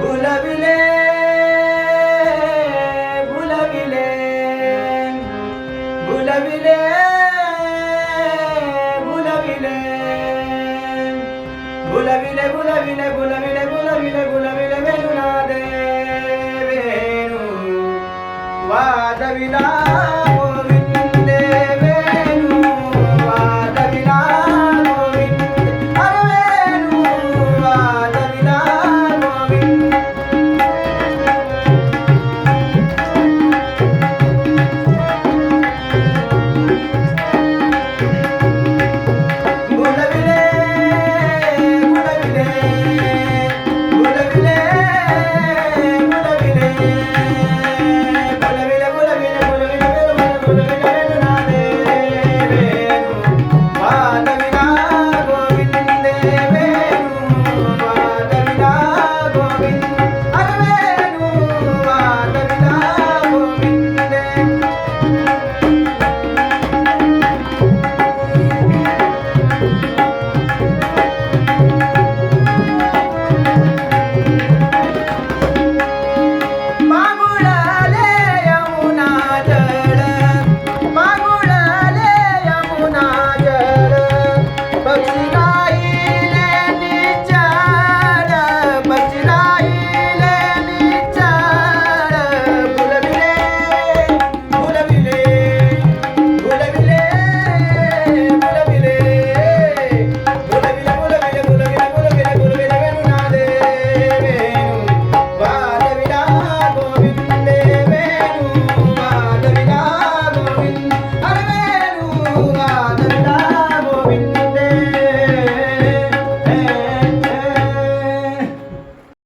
బులవిలే బులవిలే బులవిలే బులవిలే బులవిలే బులవిలే బులవిలే బులవిలే బులవిలే వెలునాదే Venu వాదవిలా.